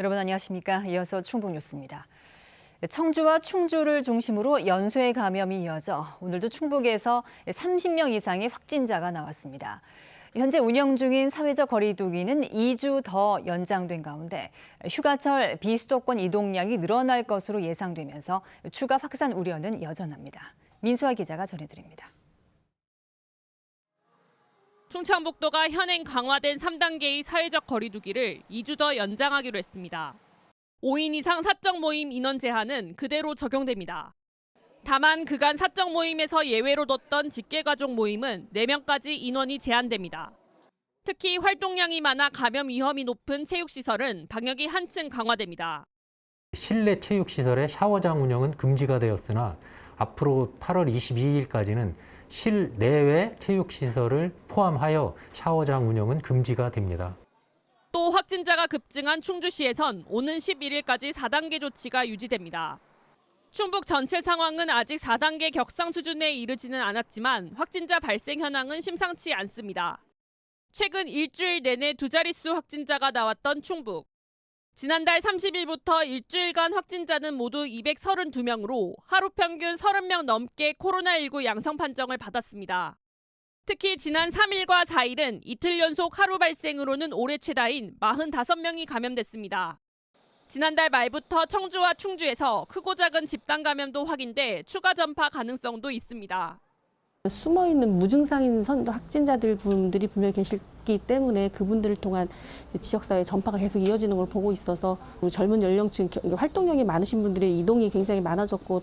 여러분 안녕하십니까? 이어서 충북 뉴스입니다. 청주와 충주를 중심으로 연쇄 감염이 이어져 오늘도 충북에서 30명 이상의 확진자가 나왔습니다. 현재 운영 중인 사회적 거리두기는 2주 더 연장된 가운데 휴가철 비수도권 이동량이 늘어날 것으로 예상되면서 추가 확산 우려는 여전합니다. 민수아 기자가 전해드립니다. 충청북도가 현행 강화된 3단계의 사회적 거리두기를 2주 더 연장하기로 했습니다. 5인 이상 사적 모임 인원 제한은 그대로 적용됩니다. 다만 그간 사적 모임에서 예외로 뒀던 직계가족 모임은 4명까지 인원이 제한됩니다. 특히 활동량이 많아 감염 위험이 높은 체육시설은 방역이 한층 강화됩니다. 실내 체육시설의 샤워장 운영은 금지가 되었으나 앞으로 8월 22일까지는 실내외 체육시설을 포함하여 샤워장 운영은 금지가 됩니다. 또 확진자가 급증한 충주시에선 오는 11일까지 4단계 조치가 유지됩니다. 충북 전체 상황은 아직 4단계 격상 수준에 이르지는 않았지만 확진자 발생 현황은 심상치 않습니다. 최근 일주일 내내 두 자릿수 확진자가 나왔던 충북. 지난달 30일부터 일주일간 확진자는 모두 232명으로 하루 평균 30명 넘게 코로나19 양성 판정을 받았습니다. 특히 지난 3일과 4일은 이틀 연속 하루 발생으로는 올해 최다인 45명이 감염됐습니다. 지난달 말부터 청주와 충주에서 크고 작은 집단 감염도 확인돼 추가 전파 가능성도 있습니다. 숨어 있는 무증상인 선 확진자들 분들이 분명히 계시기 때문에 그분들을 통한 지역사회 전파가 계속 이어지는 걸 보고 있어서 젊은 연령층 활동량이 많으신 분들의 이동이 굉장히 많아졌고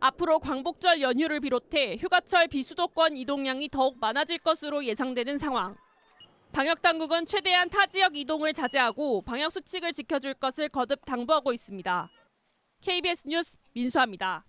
앞으로 광복절 연휴를 비롯해 휴가철 비수도권 이동량이 더욱 많아질 것으로 예상되는 상황. 방역 당국은 최대한 타 지역 이동을 자제하고 방역 수칙을 지켜줄 것을 거듭 당부하고 있습니다. KBS 뉴스 민수아입니다.